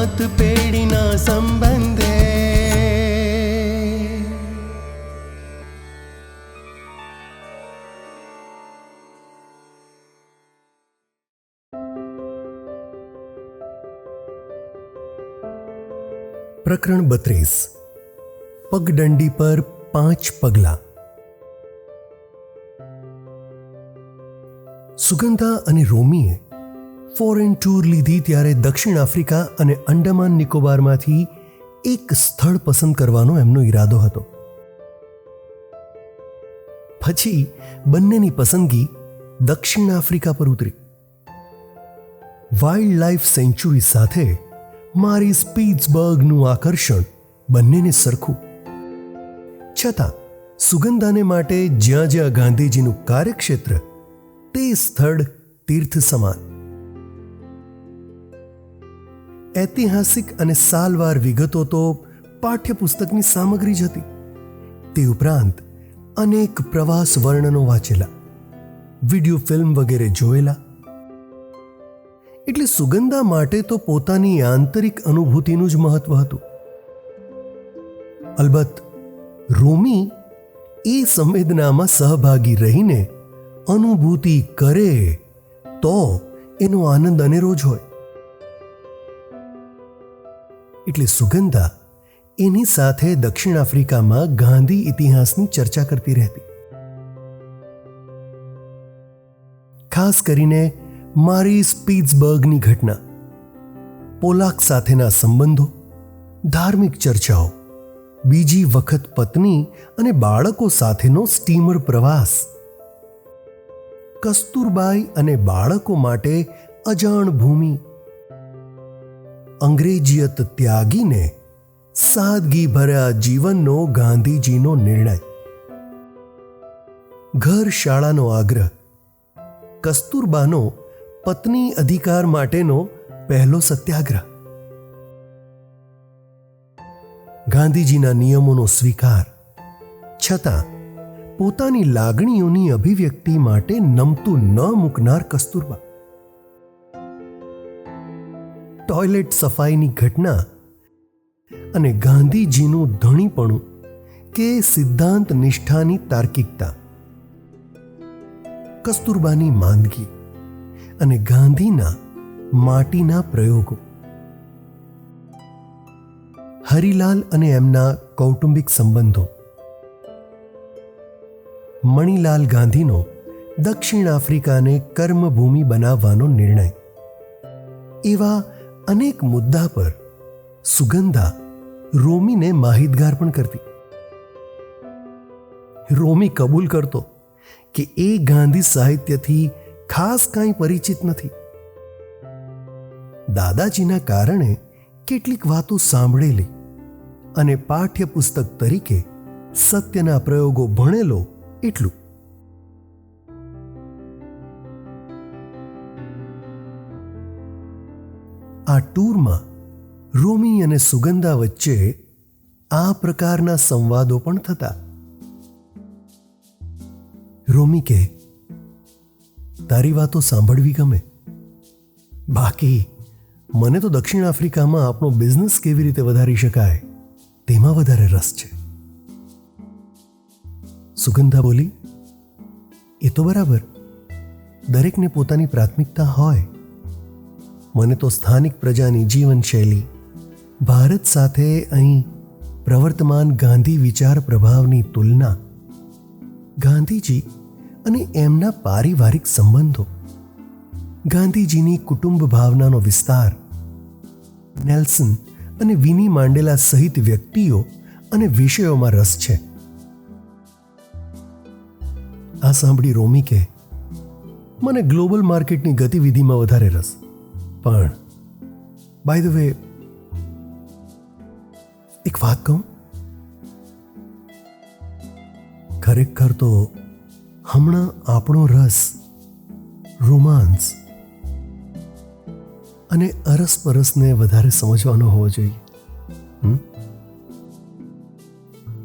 સાત પેઢીના સંબંધે પ્રકરણ બત્રીસ પગદંડી પર પાંચ પગલા સુગંધા અને રોમીએ ફોરેન ટૂર લીધી ત્યારે દક્ષિણ આફ્રિકા અને અંડમાન નિકોબારમાંથી એક સ્થળ પસંદ કરવાનો એમનો ઈરાદો હતો. પછી બંનેની પસંદગી દક્ષિણ આફ્રિકા પર ઉતરી. વાઇલ્ડ લાઇફ સેન્ચુરી સાથે મારી સ્પીટ્સબર્ગનું આકર્ષણ બંનેને સરખું. છતાં, સુગંધાને માટે જ્યાં જ્યાં ગાંધીજીનું કાર્યક્ષેત્ર, તે સ્થળ તીર્થ સમાન. ઐતિહાસિક અને સાલવાર વિગતો તો પાઠ્યપુસ્તકની સામગ્રી જ હતી. તે ઉપરાંત અનેક પ્રવાસ વર્ણનો વાંચેલા, વીડિયો ફિલ્મ વગેરે જોયેલા. એટલે સુગંધા માટે તો પોતાની આંતરિક અનુભૂતિનું જ મહત્વ હતું. અલબત્ત, રોમી એ સંવેદનામાં સહભાગી રહીને અનુભૂતિ કરે તો એનો આનંદ અનેરો જ હોય. એટલે સુગંધા એની સાથે દક્ષિણ આફ્રિકામાં ગાંધી ઇતિહાસની ચર્ચા કરતી રહેતી. ખાસ કરીને મારી સ્પીટ્સબર્ગની ઘટના, પોલાક સાથેના સંબંધો, ધાર્મિક ચર્ચાઓ, બીજી વખત પત્ની અને બાળકો સાથેનો સ્ટીમર પ્રવાસ. કસ્તુરબાઈ અને બાળકો માટે અજાણ ભૂમિ અંગ્રેજીયત ત્યાગીને સાદગી ભર્યા જીવનનો ગાંધીજીનો નિર્ણય. ઘર શાળાનો આગ્રહ. કસ્તુરબાનો પત્ની અધિકાર માટેનો પહેલો સત્યાગ્રહ. ગાંધીજીના નિયમોનો સ્વીકાર. છતાં, પોતાની લાગણીઓની અભિવ્યક્તિ માટે નમતું ન મૂકનાર કસ્તુરબા. ટોયલેટ સફાઈની ઘટના અને ગાંધીજીનું ધણીપણું કે સિદ્ધાંત નિષ્ઠાની તાર્કિકતા. કસ્તુરબાની માંદગી અને ગાંધીના માટીના પ્રયોગો. હરિલાલ અને એમના કૌટુંબિક સંબંધો. મણિલાલ ગાંધીનો દક્ષિણ આફ્રિકાને કર્મભૂમિ બનાવવાનો નિર્ણય. એવા અનેક મુદ્દા પર સુગંધા રોમીને માહિતગાર પણ કરતી. રોમી કબૂલ કરતો કે એ ગાંધી સાહિત્યથી ખાસ કાંઈ પરિચિત નથી. દાદાજીના કારણે કેટલીક વાતો સાંભળેલી અને પાઠ્યપુસ્તક તરીકે સત્યના પ્રયોગો ભણેલો એટલું. આ ટૂરમાં રોમી અને સુગંધા વચ્ચે આ પ્રકારના સંવાદો પણ થતા. રોમી કે તારી વાતો સાંભળવી ગમે. બાકી, મને તો દક્ષિણ આફ્રિકામાં આપણો બિઝનેસ કેવી રીતે વધારી શકાય, તેમાં વધારે રસ છે. સુગંધા બોલી, એ તો બરાબર. દરેકને પોતાની પ્રાથમિકતા હોય. મને તો સ્થાનિક પ્રજાની જીવનશૈલી, ભારત સાથે અહીં પ્રવર્તમાન ગાંધી વિચાર પ્રભાવની તુલના, ગાંધીજી અને એમના પારિવારિક સંબંધો, ગાંધીજીની કુટુંબ ભાવનાનો વિસ્તાર, નેલ્સન અને વિની માંડેલા સહિત વ્યક્તિઓ અને વિષયોમાં રસ છે. આ સાંભળી રોમી કે મને ગ્લોબલ માર્કેટની ગતિવિધિમાં વધારે રસ. પણ બાય ધ વે એક વાત કહું? ખરેખર તો હમણાં આપણો રસ રોમાન્સ અને અરસપરસને વધારે સમજવાનો હોવો જોઈએ?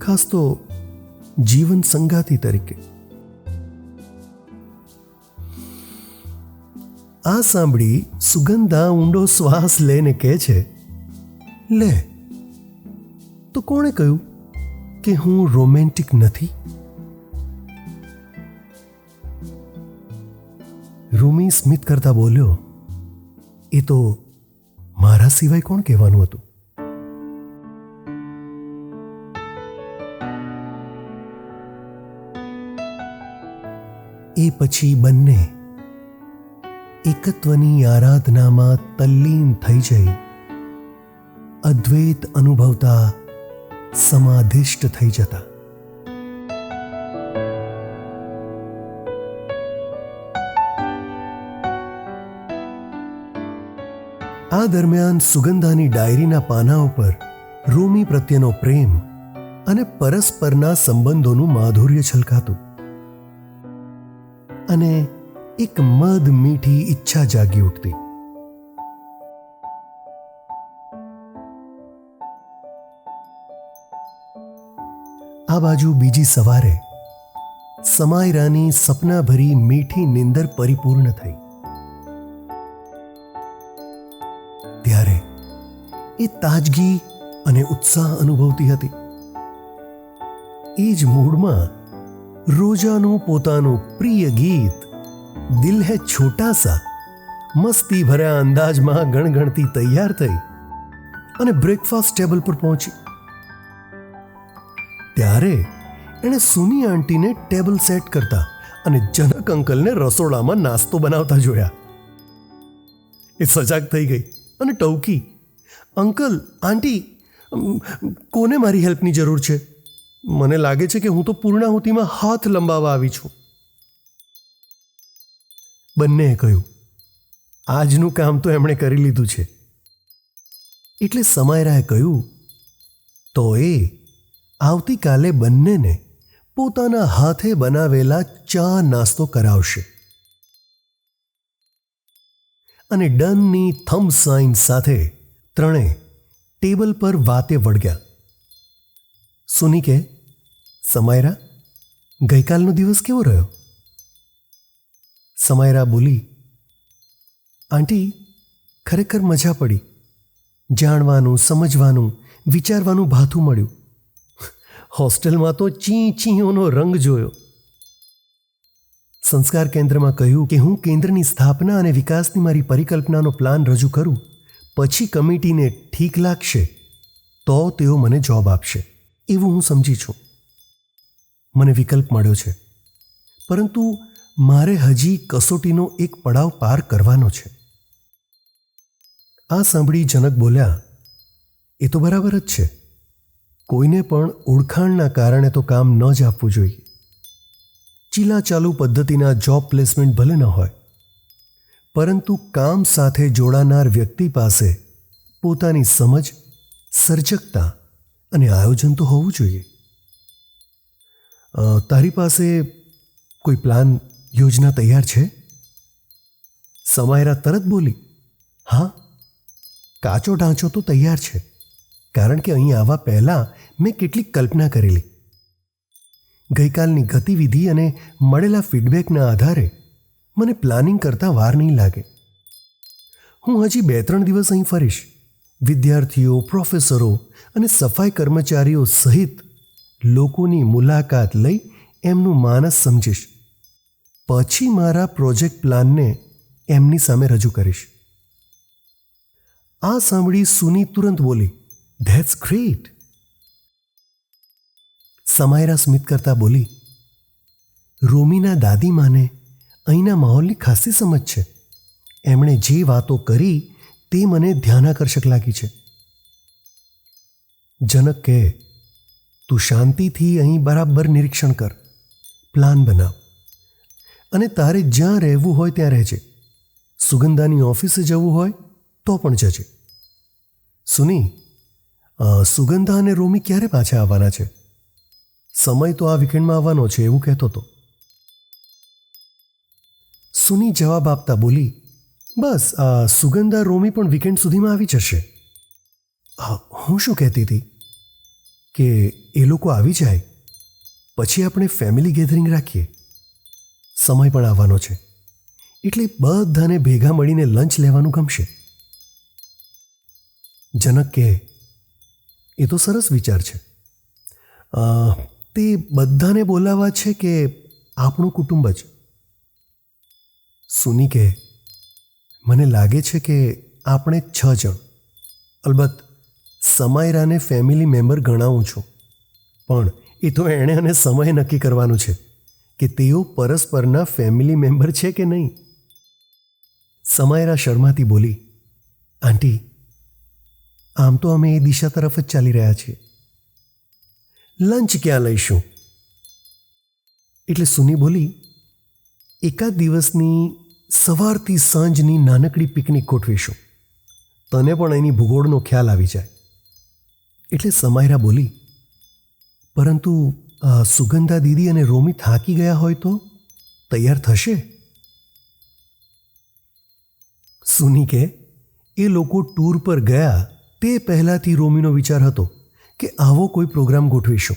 ખાસ તો જીવન સંગાતી તરીકે. આ સાંભળી સુગંધા ઊંડો શ્વાસ લઈને કહે છે, લે, તો કોણે કહ્યું કે હું રોમેન્ટિક નથી? રૂમી સ્મિત કરતા બોલ્યો, એ તો મારા સિવાય કોણ કહેવાનું હતું? એ પછી બંને એકત્વની આરાધનામાં તલ્લીન થઈ જઈ. અદ્વૈત અનુભવતા સમાધિષ્ટ થઈ જતા. આ દરમિયાન સુગંધાની ડાયરીના પાના ઉપર રૂમી પ્રત્યેનો પ્રેમ અને પરસ્પરના સંબંધોનું માધુર્ય છલકાતું. અને એક મદ મીઠી ઈચ્છા જાગી ઉઠતી. આ બાજુ બીજી સવારે સમાયરાની સપનાભરી મીઠી નિંદર પરિપૂર્ણ થઈ. ત્યારે એ તાજગી અને ઉત્સાહ અનુભવતી હતી. એ જ મૂડમાં રોજાનું પોતાનું પ્રિય ગીત દિલ હે છોટા સા મસ્તી ભર્યા અંદાજમાં ગણગણતી તૈયાર થઈ અને બ્રેકફાસ્ટ ટેબલ પર પહોંચી. ત્યારે એણે સુની આંટીને ટેબલ સેટ કરતા અને જનક અંકલને રસોડામાં નાસ્તો બનાવતા જોયા. એ સજાગ થઈ ગઈ અને ટવકી અંકલ, આંટી કોને મારી હેલ્પની જરૂર છે? મને લાગે છે કે હું તો પૂર્ણાહુતિમાં હાથ લંબાવવા આવી છું. બંનેએ કહ્યું, આજનું કામ તો એમણે કરી લીધું છે. એટલે સમાયરાએ કહ્યું તો એ આવતીકાલે બંનેને પોતાના હાથે બનાવેલા ચા નાસ્તો કરાવશે. અને ડનની થમ સાઇન સાથે ત્રણે ટેબલ પર વાતે વળગ્યા. સુની કે, સમાયરા, ગઈકાલનો દિવસ કેવો રહ્યો? સમાયરા બોલી, આંટી, ખરેખર મજા પડી. જાણવાનું, સમજવાનું, વિચારવાનું ભાથું મળ્યું. હોસ્ટેલમાં તો ચી ચીઓનો રંગ જોયો. સંસ્કાર કેન્દ્રમાં કહ્યું કે હું કેન્દ્રની સ્થાપના અને વિકાસની મારી પરિકલ્પનાનો પ્લાન રજૂ કરું, પછી કમિટીને ઠીક લાગશે તો તેઓ મને જોબ આપશે. એવું હું સમજી છું. મને વિકલ્પ મળ્યો છે. પરંતુ મારે હજી કસોટીનો એક પડાવ પાર કરવાનો છે. આ સાંભળી જનક બોલ્યા, એ તો બરાબર જ છે. કોઈને પણ ઓળખાણના કારણે તો કામ ન જ આપવું જોઈએ. ચીલાચાલુ પદ્ધતિના જોબ પ્લેસમેન્ટ ભલે ન હોય, પરંતુ કામ સાથે જોડાનાર વ્યક્તિ પાસે પોતાની સમજ, સર્જકતા અને આયોજન તો હોવું જોઈએ. તારી પાસે કોઈ પ્લાન યોજના તૈયાર છે? સમાયરા તરત બોલી, હા, કાચો ઢાંચો તો તૈયાર છે, કારણ કે અહીં આવવા પહેલાં મેં કેટલીક કલ્પના કરેલી. ગઈકાલની ગતિવિધિ અને મળેલા ફીડબેકના આધારે મને પ્લાનિંગ કરતાં વાર નહીં લાગે. હું હજી બે ત્રણ દિવસ અહીં ફરીશ. વિદ્યાર્થીઓ, પ્રોફેસરો અને સફાઈ કર્મચારીઓ સહિત લોકોની મુલાકાત લઈ એમનું માનસ સમજીશ. પછી મારા પ્રોજેક્ટ પ્લાનને એમની સામે રજૂ કરીશ. આ સાંભળી સુની તુરંત બોલી ધેટ્સ ગ્રેટ સમાયરા સ્મિત કરતા બોલી, રોમીના દાદીમાને અહીંના માહોલની ખાસી સમજ છે. એમણે જે વાતો કરી તે મને ધ્યાનાકર્ષક લાગી છે. જનક કહે, તું શાંતિથી અહીં બરાબર નિરીક્ષણ કર. પ્લાન બનાવ. અને તારે જ્યાં રહેવું હોય ત્યાં રહેજે. સુગંધાની ઓફિસે જવું હોય તો પણ જજે. સુની સુગંધા અને રોમી ક્યારે પાછા આવવાના છે? સમય તો આ વીકેન્ડમાં આવવાનો છે, એવું કહેતો હતો સુની જવાબ આપતા બોલી, બસ સુગંધા રોમી પણ વીકેન્ડ સુધીમાં આવી જશે. હું શું કહેતી હતી? કે એ લોકો આવી જાય, પછી આપણે ફેમિલી ગેધરિંગ રાખીએ. સમય પણ આવવાનો છે. એટલે બધાને ભેગા મળીને લંચ લેવાનું ગમશે. જનક કહે, એ તો સરસ વિચાર છે. તે બધાને બોલાવવા છે કે આપણું કુટુંબ જ? સુની કહે, મને લાગે છે કે આપણે છ જણ. અલબત્ત સમાયરાને ફેમિલી મેમ્બર ગણાવું છું. પણ એ તો એણે અને સમય નક્કી કરવાનું છે. કે તેઓ પરસ્પરના ફેમિલી મેમ્બર છે કે નહીં? સમાયરા શર્માથી બોલી, આંટી, આમ તો અમે એ દિશા તરફ જ ચાલી રહ્યા છીએ. લંચ ક્યાં લઈશું? એટલે સુની બોલી, એકાદ દિવસની સવારથી સાંજની નાનકડી પિકનિક ગોઠવીશું. તને પણ એની ભૂગોળનો ખ્યાલ આવી જાય. એટલે સમાયરા બોલી, પરંતુ સુગંધા દીદી અને રોમી થાકી ગયા હોય તો તૈયાર થશે? સુની કે, એ લોકો ટૂર પર ગયા તે પહેલાંથી રોમીનો વિચાર હતો કે આવો કોઈ પ્રોગ્રામ ગોઠવીશું.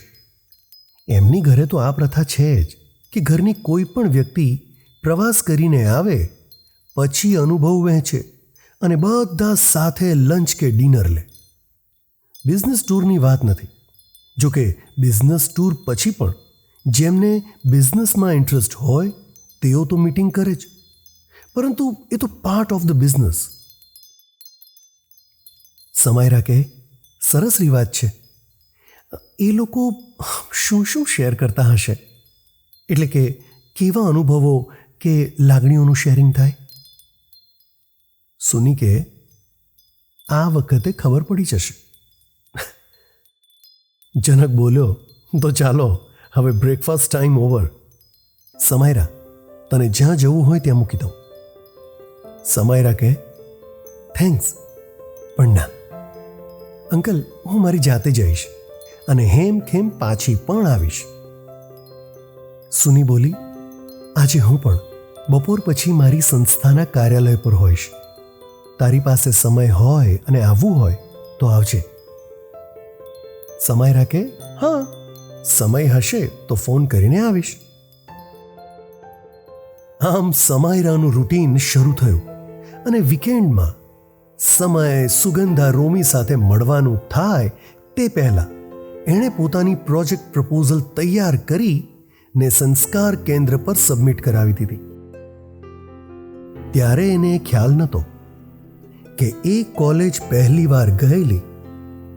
એમની ઘરે તો આ પ્રથા છે જ કે ઘરની કોઈ પણ વ્યક્તિ પ્રવાસ કરીને આવે, પછી અનુભવ વહેંચે અને બધા સાથે લંચ કે ડિનર લે. બિઝનેસ ટૂરની વાત નથી. જો કે બિઝનેસ ટૂર પછી પણ જેમને બિઝનેસમાં ઇન્ટરેસ્ટ હોય, તેઓ તો મીટિંગ કરે જ. પરંતુ એ તો part of the business Samaira કહે સરસ રિવાજ છે. એ લોકો શું શું શેર કરતા હશે? એટલે કે કેવા અનુભવો કે લાગણીઓનું શેરિંગ થાય? સુની કે, આ વખતે ખબર પડી જશે. જનક બોલ્યો, તો ચાલો, હવે બ્રેકફાસ્ટ ટાઈમ ઓવર સમાયરા, તને જ્યાં જવું હોય ત્યાં મૂકી દઉં. સમાયરા કહે થેન્ક્સ પણ ના. અંકલ, હું મારી જાતે જઈશ અને હેમ ખેમ પાછી પણ આવીશ. સુની બોલી, આજે હું પણ બપોર પછી મારી સંસ્થાના કાર્યાલય પર હોઈશ. તારી પાસે સમય હોય અને આવવું હોય તો આવજે. સમય રાખે? હા. સમય હશે તો ફોન કરીને આવીશ. આમ સમાયરાનું રૂટીન શરૂ થયું અને વીકેન્ડમાં સમય સુગંધા રોમી સાથે મળવાનું થાય તે પહેલાં એણે પોતાની પ્રોજેક્ટ પ્રપોઝલ તૈયાર કરી ને સંસ્કાર કેન્દ્ર પર સબમિટ કરાવી દીધી. ત્યારે એને ખ્યાલ નહોતો કે એ કોલેજ પહેલી વાર ગયેલી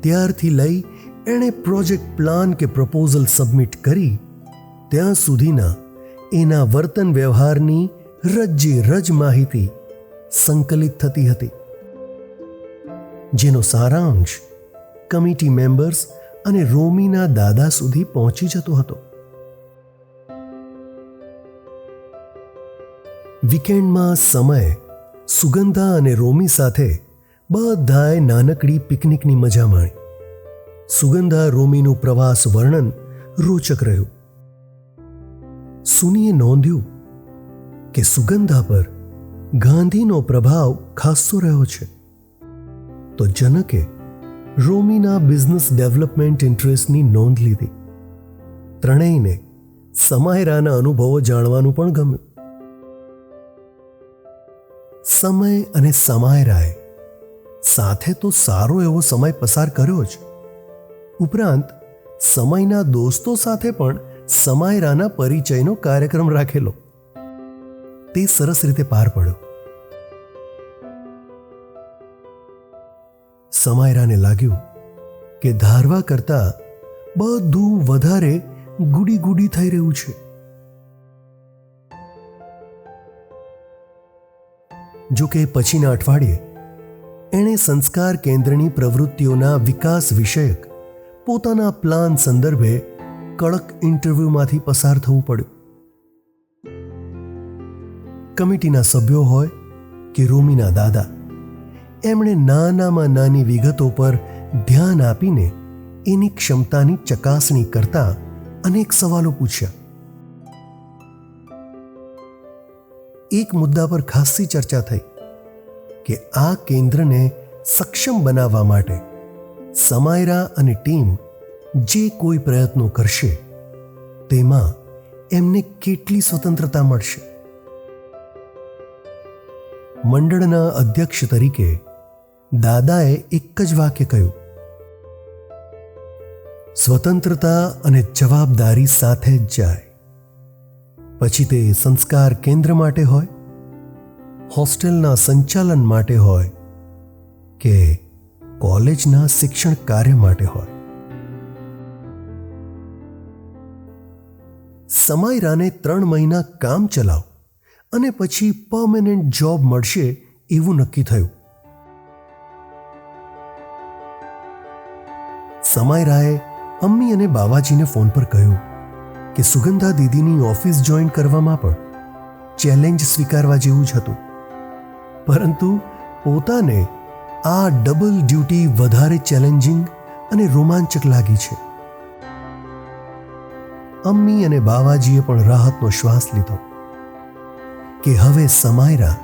ત્યારથી લઈ એણે પ્રોજેક્ટ પ્લાન કે પ્રપોઝલ સબમિટ કરી, ત્યાં સુધીના એના વર્તન વ્યવહારની રજે રજ માહિતી સંકલિત થતી હતી. જેનો સારાંશ કમિટી મેમ્બર્સ અને રોમીના દાદા સુધી પહોંચી જતો હતો. વીકેન્ડમાં સમય સુગંધા અને રોમી સાથે બધાએ નાનકડી પિકનિકની મજા માણી. સુગંધા રોમીનું પ્રવાસ વર્ણન રોચક રહ્યું. સુનીએ નોંધ્યું કે સુગંધા પર ગાંધીનો પ્રભાવ ખાસ્સો રહ્યો છે. તો જનકે રોમીના બિઝનેસ ડેવલપમેન્ટ ઇન્ટરેસ્ટની નોંધ લીધી. ત્રણેયને સમાયરાના અનુભવો જાણવાનું પણ ગમ્યું. સમય અને સમાયરાએ સાથે તો સારો એવો સમય પસાર કર્યો જ. ઉપરાંત, સમયના દોસ્તો સાથે પણ સમાયરાના પરિચયનો કાર્યક્રમ રાખેલો. તે સરસ રીતે પાર પડ્યો. સમાયરાને લાગ્યું કે ધારવા કરતા બધું વધારે ગુડી ગુડી થઈ રહ્યું છે. જો કે પછીના અઠવાડિયે એણે સંસ્કાર કેન્દ્રની પ્રવૃત્તિઓના વિકાસ વિષયક પોતાના પ્લાન સંદર્ભે કડક ઇન્ટરવ્યૂમાંથી પસાર થવું પડ્યું. કમિટીના સભ્યો હોય કે રોમીના દાદા, એમણે નાનામાં નાની વિગતો પર ધ્યાન આપીને એની ક્ષમતાની ચકાસણી કરતા અનેક સવાલો પૂછ્યા. એક મુદ્દા પર ખાસ્સી ચર્ચા થઈ કે આ કેન્દ્રને સક્ષમ બનાવવા માટે સમાયરા અને ટીમ જે કોઈ પ્રયત્નો કરશે, તેમાં એમને કેટલી સ્વતંત્રતા મળશે? મંડળના અધ્યક્ષ તરીકે દાદાએ એક જ વાક્ય કહ્યું. સ્વતંત્રતા અને જવાબદારી સાથે જ જાય. પછી તે સંસ્કાર કેન્દ્ર માટે હોય, હોસ્ટેલના સંચાલન માટે હોય કે કોલેજના શિક્ષણ કાર્ય માટે હોય. સમાયરાને ત્રણ મહિના કામ ચલાવ અને પછી પર્મનન્ટ જોબ મળશે એવું નક્કી થયું. સમાયરાએ અમ્મી અને બાવાજીને ફોન પર કહ્યું કે સુગંધા દીદીની ઓફિસ જોઈન કરવામાં પણ ચેલેન્જ સ્વીકારવા જેવું જ હતું. પરંતુ પોતાને આ ડબલ ડ્યુટી વધારે ચેલેન્જિંગ અને રોમાંચક લાગી છે. અમ્મી અને બાવાજીએ પણ રાહતનો શ્વાસ લીધો કે હવે સમાયરા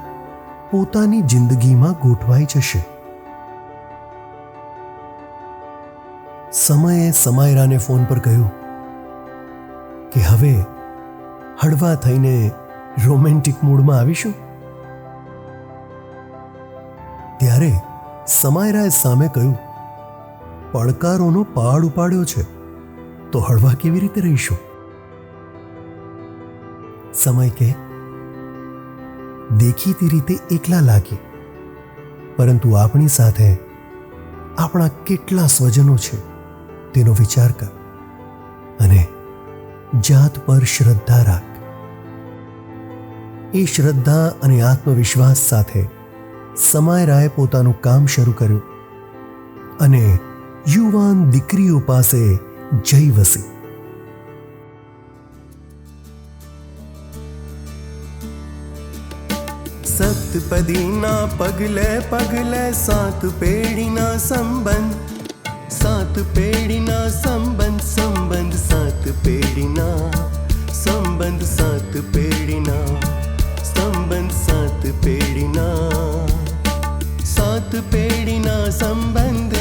પોતાની જિંદગીમાં ગોઠવાઈ જશે. સમયે સમાયરાને ફોન પર કહ્યું કે હવે હળવા થઈને રોમેન્ટિક મૂડમાં આવીશું? ત્યારે સમાયરાએ સામે કહ્યું, પડકારોનો પહાડ ઉપાડ્યો છે, તો હળવા કેવી રીતે રહીશું? સમય કે દેખીતી રીતે એકલા લાગી પરંતુ આપણી સાથે આપણા કેટલા સ્વજનો છે, તેનો વિચાર કર અને જાત પર શ્રદ્ધા રાખ. એ શ્રદ્ધા અને આત્મવિશ્વાસ સાથે સમાયરાએ પોતાનું કામ શરૂ કર્યું અને યુવાન દીકરીઓ પાસે જઈ વસી. સતપદીના પગલે પગલે સાત પેઢીના સંબંધ, સાત પેઢીના સંબંધ સંબંધ સાત પેઢીના, સંબંધ સાત પેઢીના, સંબંધ સાત પેઢીના. பேடினா சம்பந்த